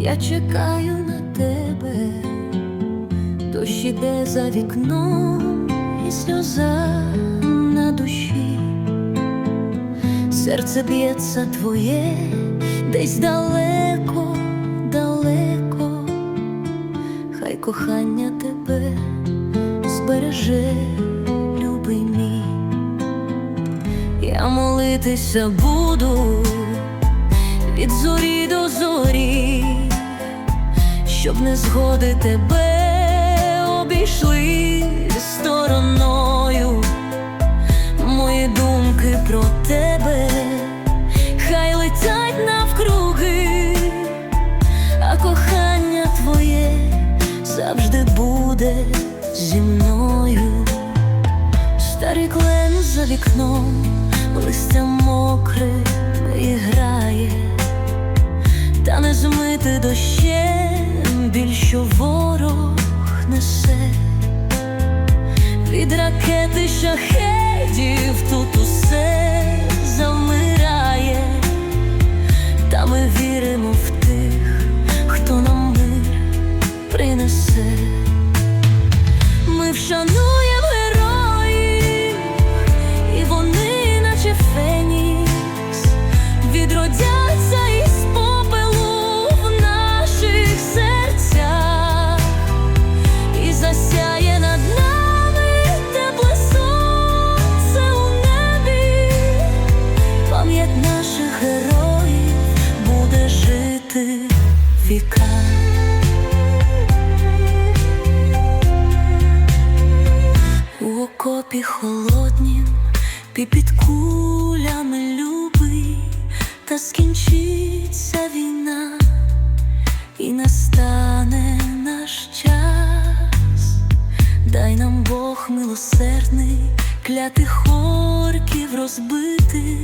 Я чекаю на тебе, дощ іде за вікном і сльоза на душі, серце б'ється твоє десь далеко, далеко, хай кохання тебе збереже. Я молитися буду від зорі до зорі, щоб не згоди тебе обійшли стороною. Мої думки про тебе хай летять навкруги, а кохання твоє завжди буде зі мною. Старий клен за вікном, листя мокре ракети шахедів тут наш час, дай нам Бог милосердний, клятих орків розбити,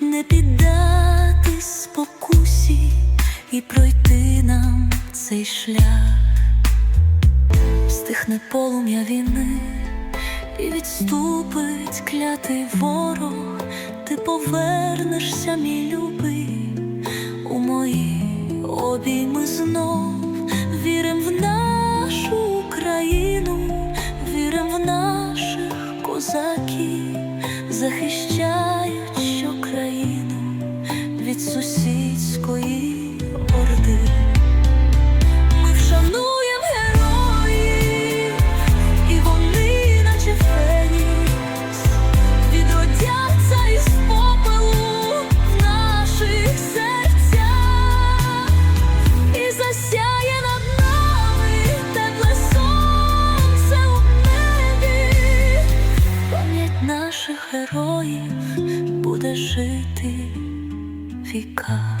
не піддатись спокусі і пройти нам цей шлях. Стихне полум'я війни і відступить клятий ворог, ти повернешся, мій любий, у мої обійми знов героїв буде жити віка.